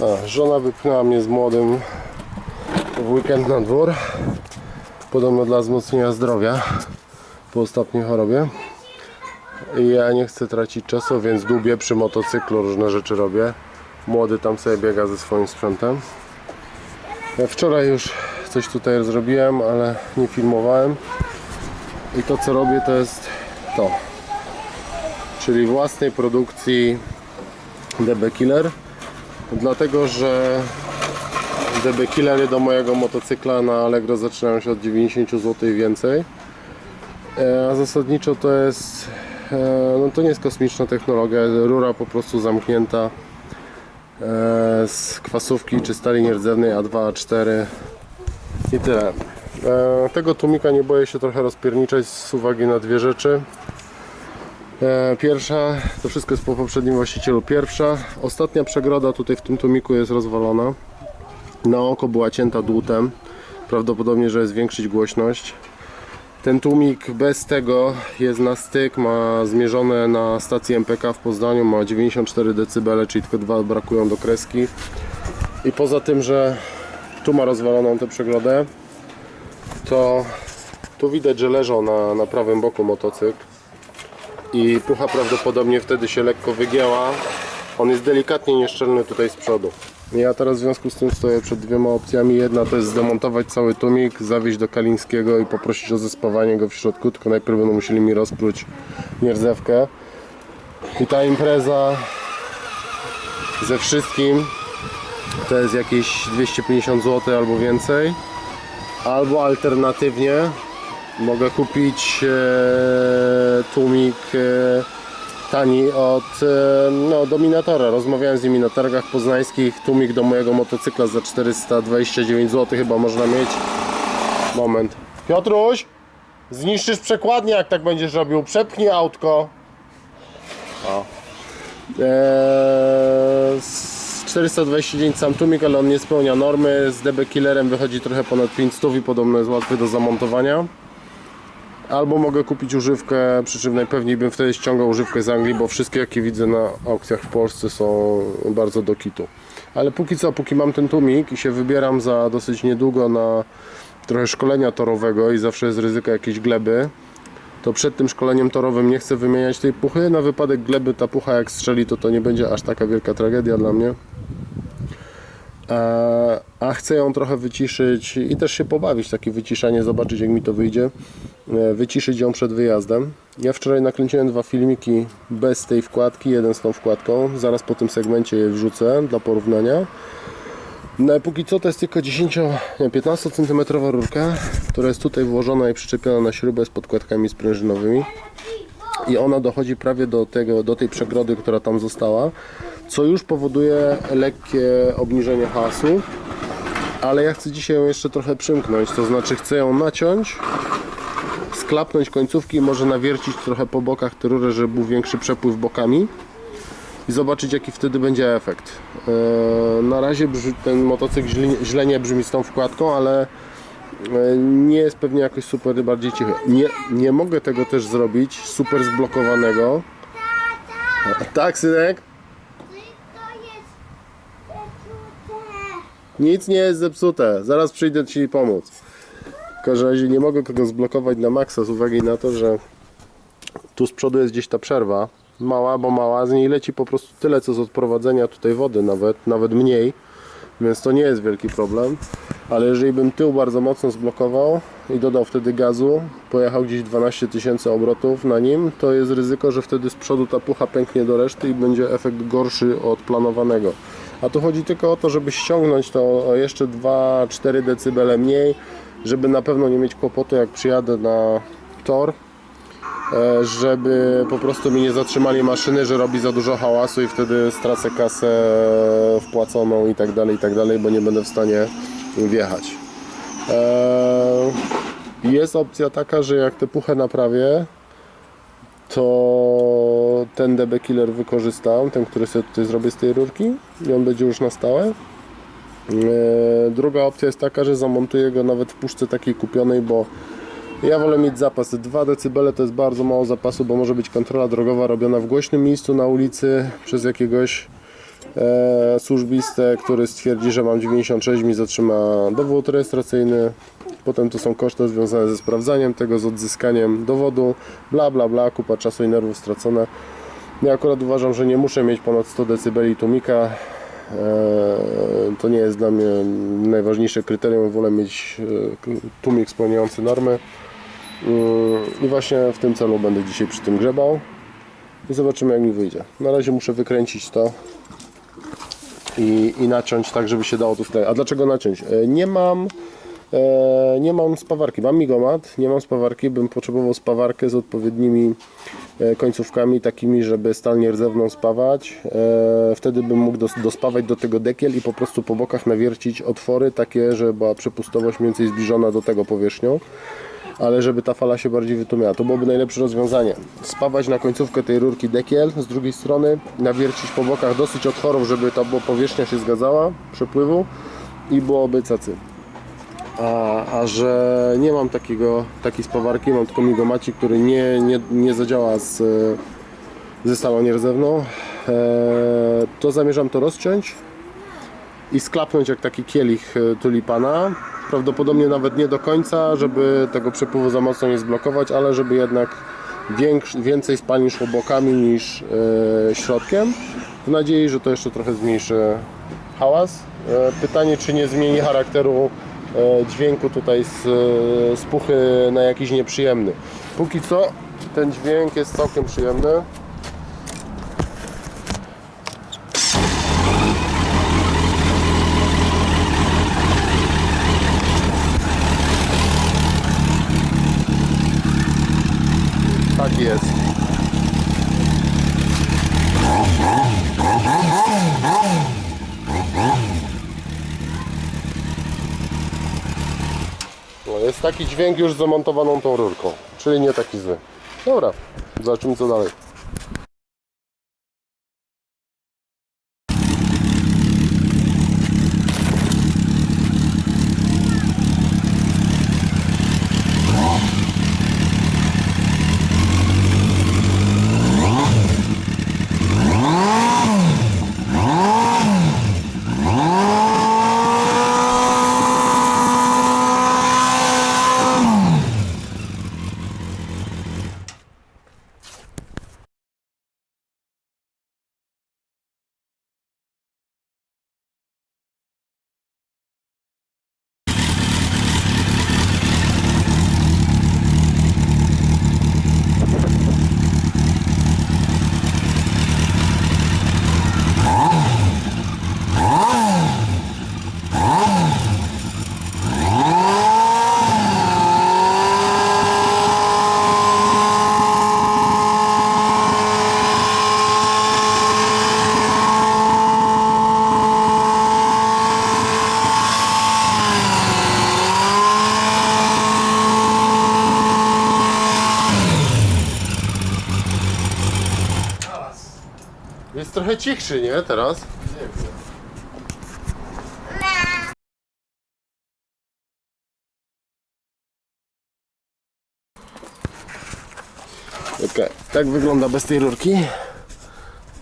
A, żona wypchnęła mnie z młodym w weekend na dwór. Podobno dla wzmocnienia zdrowia po ostatniej chorobie. I ja nie chcę tracić czasu, więc dłubię przy motocyklu, różne rzeczy robię. Młody tam sobie biega ze swoim sprzętem. Ja wczoraj już coś tutaj zrobiłem, ale nie filmowałem. I to co robię to jest to. Czyli własnej produkcji DB Killer. Dlatego, że DB Killery do mojego motocykla na Allegro zaczynają się od 90 zł więcej. E, A zasadniczo to jest e, no to nie jest kosmiczna technologia, rura po prostu zamknięta e, z kwasówki czy stali nierdzewnej A2, A4 i tyle. Tego tłumika nie boję się trochę rozpierniczać z uwagi na dwie rzeczy. E, Pierwsza, to wszystko jest po poprzednim właścicielu. Pierwsza, ostatnia przegroda tutaj w tym tłumiku jest rozwalona. Na oko była cięta dłutem. Prawdopodobnie, że zwiększyć głośność. Ten tłumik bez tego jest na styk, ma zmierzone na stacji MPK w Poznaniu, ma 94 dB, czyli tylko dwa brakują do kreski. I poza tym, że tu ma rozwaloną tę przegrodę, to tu widać, że leżał na, na prawym boku motocykl i pucha prawdopodobnie wtedy się lekko wygięła. On jest delikatnie nieszczelny tutaj z przodu. Ja teraz w związku z tym stoję przed dwiema opcjami. Jedna to jest zdemontować cały tłumik, zawieźć do Kalińskiego i poprosić o zespawanie go w środku, tylko najpierw będą musieli mi rozpróć nierdzewkę. I ta impreza ze wszystkim to jest jakieś 250 zł albo więcej. Albo alternatywnie mogę kupić e, tłumik e, tani od e, no, Dominatora. Rozmawiałem z nimi na targach poznańskich. Tłumik do mojego motocykla za 429 zł chyba można mieć. Moment. Piotruś, zniszczysz przekładnię jak tak będziesz robił. Przepchnij autko. O. Eee, z 429 sam tłumik, ale on nie spełnia normy. Z DB Killerem wychodzi trochę ponad 500 i podobno jest łatwy do zamontowania. Albo mogę kupić używkę, przy czym najpewniej bym wtedy ściągał używkę z Anglii, bo wszystkie jakie widzę na aukcjach w Polsce są bardzo do kitu. Ale póki co, póki mam ten tłumik i się wybieram za dosyć niedługo na trochę szkolenia torowego i zawsze jest ryzyko jakiejś gleby, to przed tym szkoleniem torowym nie chcę wymieniać tej puchy. Na wypadek gleby ta pucha jak strzeli, to to nie będzie aż taka wielka tragedia dla mnie. E, A chcę ją trochę wyciszyć i też się pobawić, takie wyciszanie, zobaczyć jak mi to wyjdzie. E, Wyciszyć ją przed wyjazdem. Ja wczoraj nakręciłem dwa filmiki bez tej wkładki, jeden z tą wkładką. Zaraz po tym segmencie je wrzucę dla porównania. No póki co to jest tylko 10, nie, 15 cm rurka, która jest tutaj włożona i przyczepiona na śrubę z podkładkami sprężynowymi. I ona dochodzi prawie do, tego, do tej przegrody, która tam została, co już powoduje lekkie obniżenie hałasu. Ale ja chcę dzisiaj ją jeszcze trochę przymknąć, to znaczy chcę ją naciąć, sklapnąć końcówki i może nawiercić trochę po bokach tę rurę, żeby był większy przepływ bokami i zobaczyć jaki wtedy będzie efekt. Eee, Na razie ten motocykl źle, źle nie brzmi z tą wkładką, ale e, nie jest pewnie jakoś super bardziej cichy. Nie, nie mogę tego też zrobić super zblokowanego. Tak, synek? Nic nie jest zepsute. Zaraz przyjdę Ci pomóc. Każdym razie nie mogę tego zblokować na maksa z uwagi na to, że tu z przodu jest gdzieś ta przerwa. Mała, bo mała. Z niej leci po prostu tyle, co z odprowadzenia tutaj wody nawet, nawet mniej. Więc to nie jest wielki problem. Ale jeżeli bym tył bardzo mocno zblokował i dodał wtedy gazu, pojechał gdzieś 12 tysięcy obrotów na nim, to jest ryzyko, że wtedy z przodu ta pucha pęknie do reszty i będzie efekt gorszy od planowanego. A tu chodzi tylko o to, żeby ściągnąć to jeszcze 2-4 dB mniej, żeby na pewno nie mieć kłopotu jak przyjadę na tor, e, żeby po prostu mi nie zatrzymali maszyny, że robi za dużo hałasu i wtedy stracę kasę wpłaconą i tak dalej, i tak dalej, bo nie będę w stanie wjechać. E, Jest opcja taka, że jak tę puchę naprawię, to ten DB Killer wykorzystam, ten, który sobie tutaj zrobię z tej rurki i on będzie już na stałe. E, Druga opcja jest taka, że zamontuję go nawet w puszce takiej kupionej, bo ja wolę mieć zapas. 2 dB to jest bardzo mało zapasu, bo może być kontrola drogowa robiona w głośnym miejscu na ulicy przez jakiegoś e, służbiste, który stwierdzi, że mam 96, mi zatrzyma dowód rejestracyjny. Potem to są koszty związane ze sprawdzaniem tego, z odzyskaniem dowodu, bla bla bla, kupa czasu i nerwów stracone. Ja akurat uważam, że nie muszę mieć ponad 100 dB tłumika. E, to nie jest dla mnie najważniejsze kryterium, wolę mieć e, tłumik spełniający normy. Mm, I właśnie w tym celu będę dzisiaj przy tym grzebał i zobaczymy jak mi wyjdzie. Na razie muszę wykręcić to i, i naciąć tak, żeby się dało to skleić. A dlaczego naciąć? E, Nie mam e, nie mam spawarki. Mam migomat, nie mam spawarki, bym potrzebował spawarkę z odpowiednimi e, końcówkami takimi, żeby stal nierdzewną spawać. E, Wtedy bym mógł dos, dospawać do tego dekiel i po prostu po bokach nawiercić otwory takie, żeby była przepustowość mniej więcej zbliżona do tego powierzchnią ale żeby ta fala się bardziej wytłumiała. To byłoby najlepsze rozwiązanie. Spawać na końcówkę tej rurki dekiel z drugiej strony, nawiercić po bokach dosyć otworów, żeby ta powierzchnia się zgadzała przepływu i byłoby cacy. A, a że nie mam takiego, takiej spawarki, mam tylko migomaci, który nie, nie, nie zadziała z, ze stalą nierdzewną, e, to zamierzam to rozciąć i sklapnąć jak taki kielich e, tulipana. Prawdopodobnie nawet nie do końca, żeby tego przepływu za mocno nie zblokować, ale żeby jednak większ, więcej spalin szło bokami niż e, środkiem. W nadziei, że to jeszcze trochę zmniejszy hałas. E, pytanie, czy nie zmieni charakteru dźwięku tutaj z, e, z puchy na jakiś nieprzyjemny. Póki co ten dźwięk jest całkiem przyjemny. Tak jest. Jest taki dźwięk już z zamontowaną tą rurką, czyli nie taki zły. Dobra, zobaczymy co dalej. Jest trochę cichszy, nie? Teraz? Okej, tak wygląda bez tej rurki.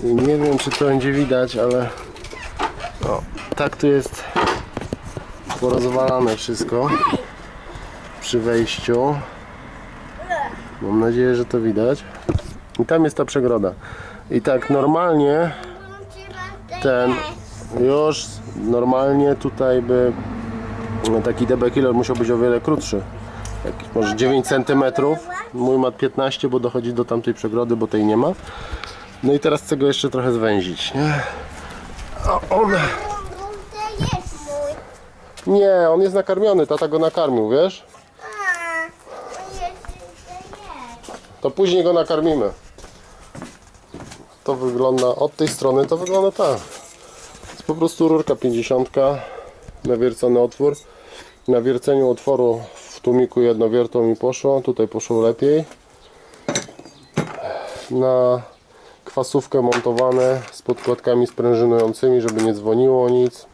I nie wiem, czy to będzie widać, ale o, tak tu jest porozwalane wszystko przy wejściu. Mam nadzieję, że to widać. I tam jest ta przegroda. I tak normalnie ten już normalnie tutaj by taki DB killer musiał być o wiele krótszy. Jakiś może 9 cm. Mój ma 15, bo dochodzi do tamtej przegrody, bo tej nie ma. No i teraz chcę go jeszcze trochę zwęzić. Nie? A on. Nie, on jest nakarmiony, tata go nakarmił, wiesz? A, to jest, to jest. To później go nakarmimy. To wygląda od tej strony, to wygląda tak. jest po prostu rurka 50, nawiercony otwór. Na wierceniu otworu w tłumiku jednowiertą mi poszło, tutaj poszło lepiej. Na kwasówkę montowane z podkładkami sprężynującymi, żeby nie dzwoniło nic.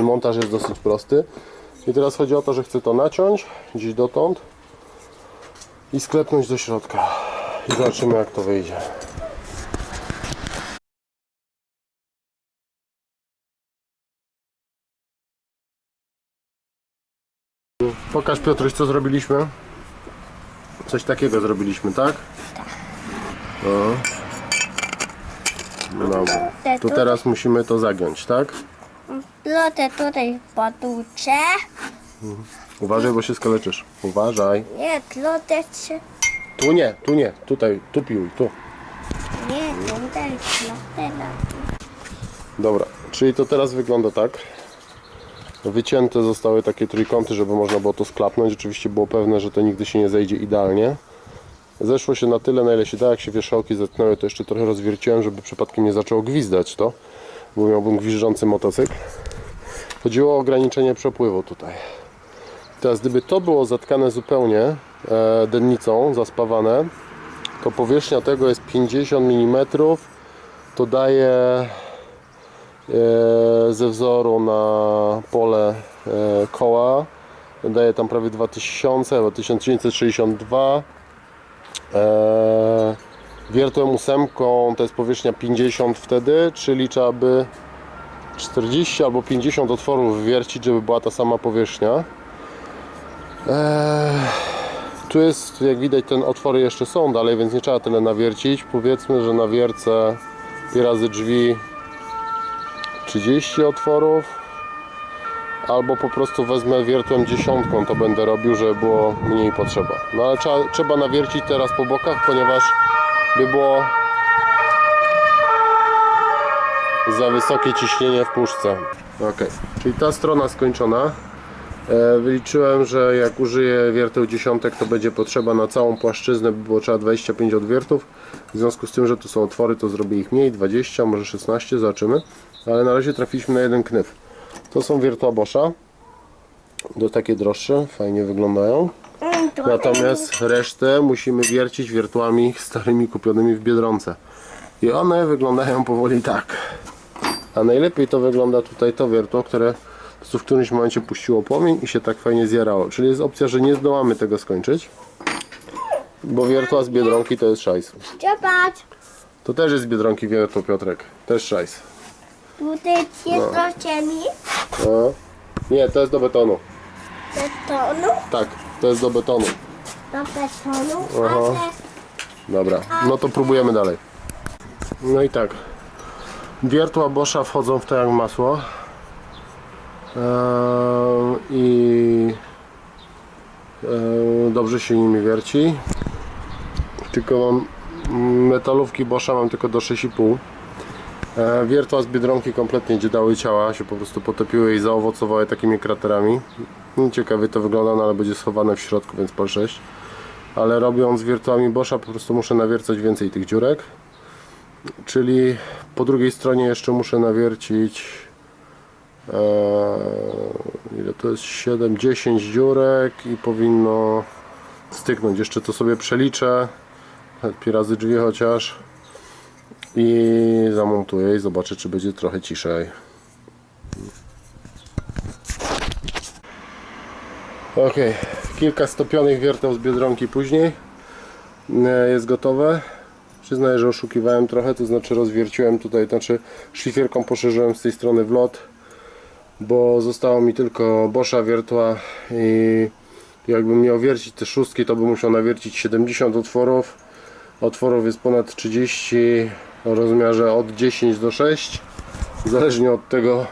I montaż jest dosyć prosty. I teraz chodzi o to, że chcę to naciąć gdzieś dotąd i sklepnąć do środka. I zobaczymy jak to wyjdzie. Pokaż Piotruś, co zrobiliśmy. Coś takiego zrobiliśmy, tak? No. Dobra. To teraz musimy to zagiąć, tak? Lotę tutaj potuczę. Uważaj, bo się skaleczysz. Uważaj. Nie, lotę się. Tu nie, tu nie. Tutaj, tu piłuj, tu. Nie, tutaj lotę. Dobra, czyli to teraz wygląda tak. Wycięte zostały takie trójkąty, żeby można było to sklapnąć. Oczywiście było pewne, że to nigdy się nie zejdzie idealnie. Zeszło się na tyle, na ile się da. Jak się wierzchołki zetknęły, to jeszcze trochę rozwierciłem, żeby przypadkiem nie zaczęło gwizdać to, bo miałbym gwizdzący motocykl. Chodziło o ograniczenie przepływu tutaj. Teraz, gdyby to było zatkane zupełnie e, dennicą, zaspawane, to powierzchnia tego jest 50 mm. To daje e, ze wzoru na pole e, koła. Daje tam prawie 2000 albo 1962 e, wiertłem ósemką to jest powierzchnia 50 wtedy czyli trzeba by 40 albo 50 otworów wywiercić żeby była ta sama powierzchnia. E, tu jest jak widać ten otwory jeszcze są dalej więc nie trzeba tyle nawiercić. Powiedzmy że na wiercę pi razy drzwi 30 otworów albo po prostu wezmę wiertłem dziesiątką to będę robił, żeby było mniej potrzeba no ale trzeba, trzeba nawiercić teraz po bokach ponieważ by było za wysokie ciśnienie w puszce ok, czyli ta strona skończona E, Wyliczyłem, że jak użyję wierteł dziesiątek, to będzie potrzeba na całą płaszczyznę, by było trzeba 25 odwiertów. W związku z tym, że tu są otwory, to zrobię ich mniej, 20, może 16, zobaczymy. Ale na razie trafiliśmy na jeden knyf. To są wiertła Boscha. Do takie droższe, fajnie wyglądają. Natomiast resztę musimy wiercić wiertłami starymi kupionymi w Biedronce. I one wyglądają powoli tak. A najlepiej to wygląda tutaj to wiertło, które w którymś momencie puściło płomień i się tak fajnie zjarało. Czyli jest opcja, że nie zdołamy tego skończyć. Bo wiertła z Biedronki to jest szajs. Zobacz. To też jest z Biedronki wiertło Piotrek. Też szajs. Tutaj jest do ziemi. No. Nie, to jest do betonu. Betonu. Tak, to jest do betonu. Do betonu. Aha. Dobra, no to próbujemy dalej. No i tak. Wiertła Boscha wchodzą w to jak masło. Eee, I eee, dobrze się nimi wierci. Tylko mam metalówki Boscha mam tylko do 6,5. Eee, Wiertła z Biedronki kompletnie nie dały ciała, się po prostu potopiły i zaowocowały takimi kraterami. No, Ciekawie to wygląda, no ale będzie schowane w środku, więc po 6 ale robiąc wiertłami Boscha po prostu muszę nawiercać więcej tych dziurek. Czyli po drugiej stronie jeszcze muszę nawiercić e, ile to jest? 7, 10 dziurek i powinno styknąć. Jeszcze to sobie przeliczę. Pi razy drzwi chociaż i zamontuję i zobaczę czy będzie trochę ciszej Ok, kilka stopionych wierteł z Biedronki później e, jest gotowe. Przyznaję, że oszukiwałem trochę, to znaczy rozwierciłem tutaj, znaczy szlifierką poszerzyłem z tej strony wlot, bo zostało mi tylko Boscha wiertła i jakbym miał wiercić te szóstki, to bym musiał nawiercić 70 otworów. Otworów jest ponad 30 o rozmiarze od 10 do 6, zależnie od tego,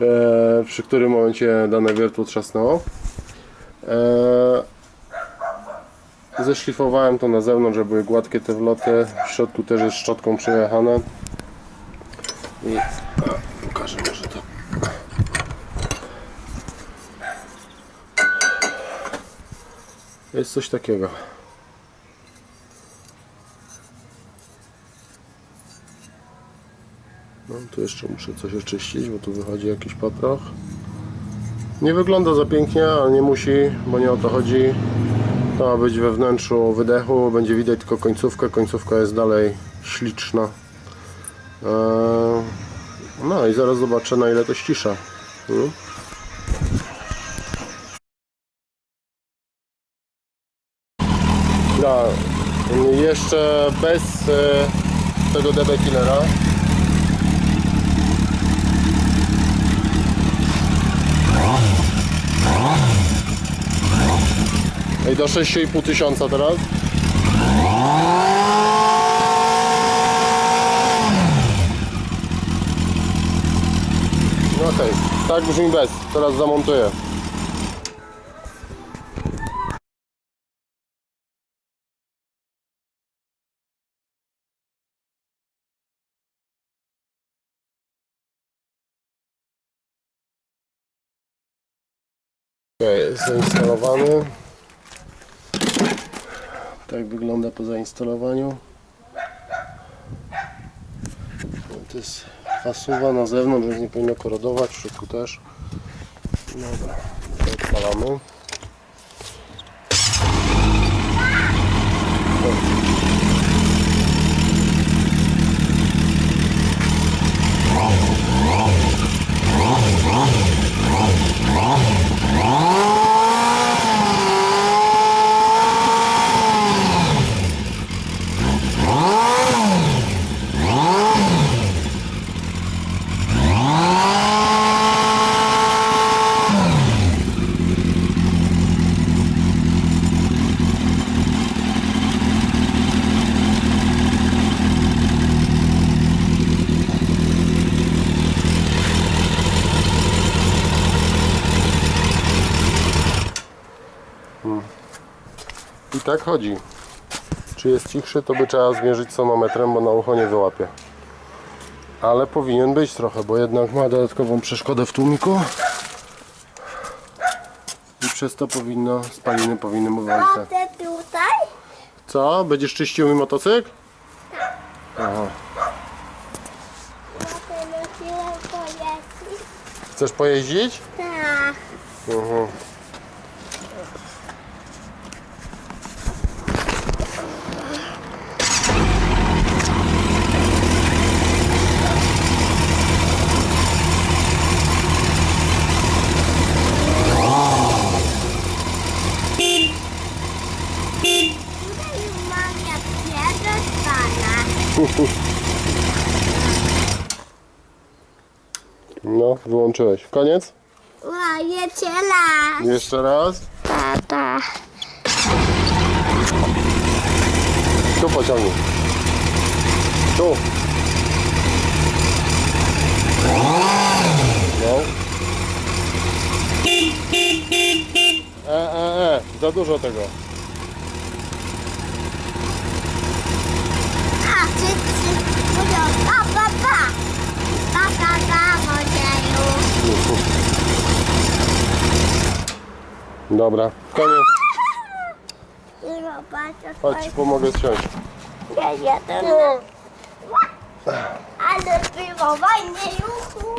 e, przy którym momencie dane wiertło trzasnęło. Eee, Zeszlifowałem to na zewnątrz, żeby były gładkie te wloty. W środku też jest szczotką przejechane. I a, pokażę może to. Jest coś takiego. Tu jeszcze muszę coś oczyścić, bo tu wychodzi jakiś paproch. Nie wygląda za pięknie, ale nie musi, bo nie o to chodzi. To ma być we wnętrzu wydechu, będzie widać tylko końcówkę. Końcówka jest dalej śliczna. Eee, No i zaraz zobaczę na ile to ścisza. Hmm? No, jeszcze bez e, tego DB killera. Ej, do 6,5 tysiąca teraz? No okej, tak brzmi bez. Teraz zamontuję. Jest zainstalowany. Tak wygląda po zainstalowaniu. To jest fasuwa na zewnątrz, więc nie powinno korodować, w środku też. Dobra, odpalamy. Tak chodzi. Czy jest cichszy, to by trzeba zmierzyć sonometrem, bo na ucho nie wyłapie. Ale powinien być trochę, bo jednak ma dodatkową przeszkodę w tłumiku. I przez to powinno, spaliny powinny mu walić. tutaj? Co? Będziesz czyścił mi motocykl? Aha. Chwilę pojeździć? Chcesz pojeździć? Tak. Mhm. Tutaj mam jak jeden pana. No, wyłączyłeś. Koniec? Łajecie las. Jeszcze raz. Tata. Tu pociągnij. Tu. No. E, e, e, za dużo tego. A mówią pa, pa, pa. Pa, pa, pa, modzielu. Dobra, koniec. I Chodź, ci pomogę zsiąść. Ja jadę Ale było fajnie. Juhu.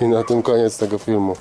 I na tym koniec tego filmu.